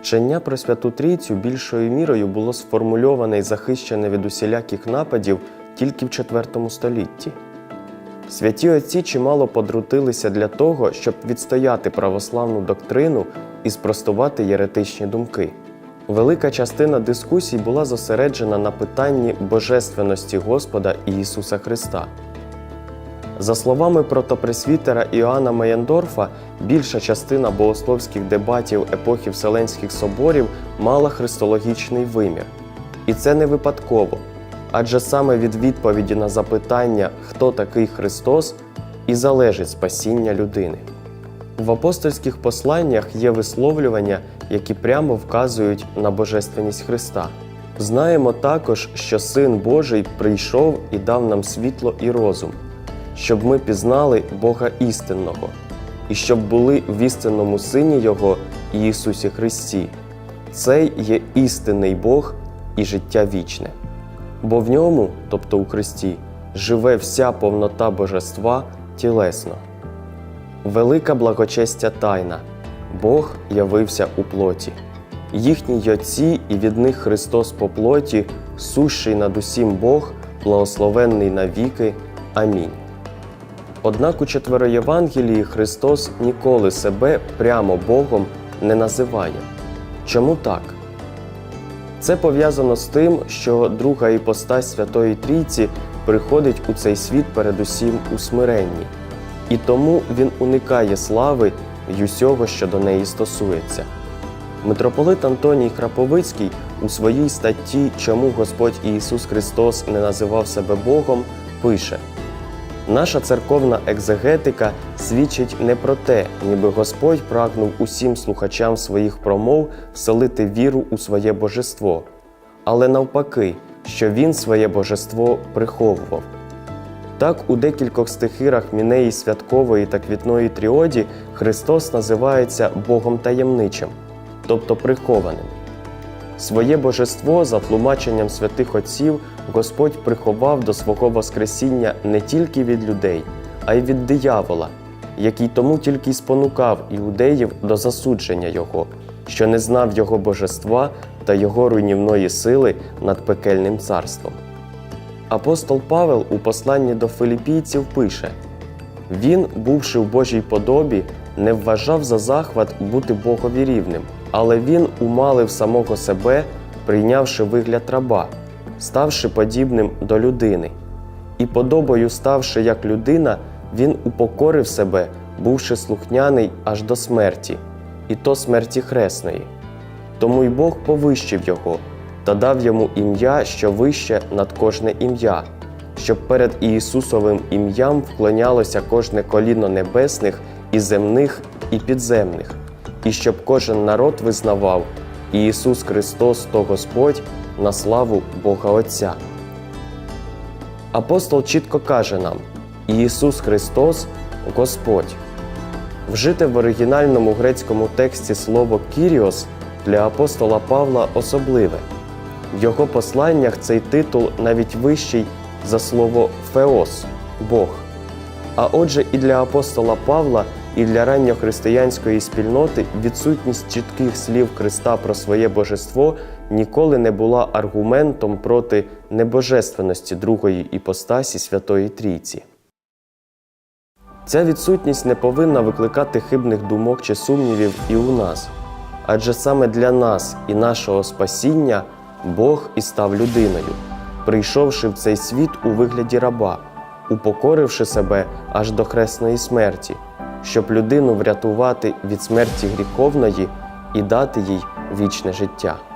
Вчення про Святу Трійцю більшою мірою було сформульоване і захищене від усіляких нападів тільки в IV столітті. Святі отці чимало подрутилися для того, щоб відстояти православну доктрину і спростувати єретичні думки. Велика частина дискусій була зосереджена на питанні божественності Господа і Ісуса Христа. За словами протопресвітера Іоанна Мейендорфа, більша частина богословських дебатів епохи Вселенських соборів мала христологічний вимір. І це не випадково, адже саме від відповіді на запитання, хто такий Христос, і залежить спасіння людини. В апостольських посланнях є висловлювання, які прямо вказують на божественність Христа. Знаємо також, що Син Божий прийшов і дав нам світло і розум, щоб ми пізнали Бога істинного, і щоб були в істинному Сині Його Ісусі Христі. Цей є істинний Бог і життя вічне. Бо в ньому, тобто у Христі, живе вся повнота божества тілесно. Велика благочестя тайна Бог явився у плоті. Їхні отці і від них Христос по плоті, сущий над усім Бог, благословенний навіки. Амінь. Однак у четвероєвангелії Христос ніколи себе прямо Богом не називає. Чому так? Це пов'язано з тим, що друга іпостась Святої Трійці приходить у цей світ передусім у смиренні, і тому він уникає слави й усього, що до неї стосується. Митрополит Антоній Храповицький у своїй статті Чому Господь Ісус Христос не називав себе Богом пише: Наша церковна екзегетика свідчить не про те, ніби Господь прагнув усім слухачам своїх промов вселити віру у своє божество, але навпаки, що Він своє божество приховував. Так, у декількох стихирах Мінеї святкової та квітної тріоді Христос називається Богом таємничим, тобто прихованим. Своє божество, за тлумаченням святих отців, Господь приховав до свого Воскресіння не тільки від людей, а й від диявола, який тому тільки й спонукав іудеїв до засудження Його, що не знав Його божества та Його руйнівної сили над пекельним царством. Апостол Павел у посланні до филіпійців пише: Він, бувши в Божій подобі, не вважав за захват бути Богові рівним, але він умалив самого себе, прийнявши вигляд раба, ставши подібним до людини. І подобою ставши як людина, він упокорив себе, бувши слухняний аж до смерті, і то смерті хресної. Тому й Бог повищив його та дав йому ім'я, що вище над кожне ім'я, щоб перед Ісусовим ім'ям вклонялося кожне коліно небесних і земних, і підземних, і щоб кожен народ визнавав Ісус Христос то Господь на славу Бога Отця. Апостол чітко каже нам: Ісус Христос Господь. Вжите в оригінальному грецькому тексті слово Кіріос для апостола Павла особливе. В його посланнях цей титул навіть вищий за слово Феос Бог. А отже, і для апостола Павла, і для ранньохристиянської спільноти відсутність чітких слів Христа про своє божество ніколи не була аргументом проти небожественності другої іпостасі Святої Трійці. Ця відсутність не повинна викликати хибних думок чи сумнівів і у нас, адже саме для нас і нашого спасіння Бог і став людиною, прийшовши в цей світ у вигляді раба, упокоривши себе аж до хресної смерті, щоб людину врятувати від смерті гріховної і дати їй вічне життя.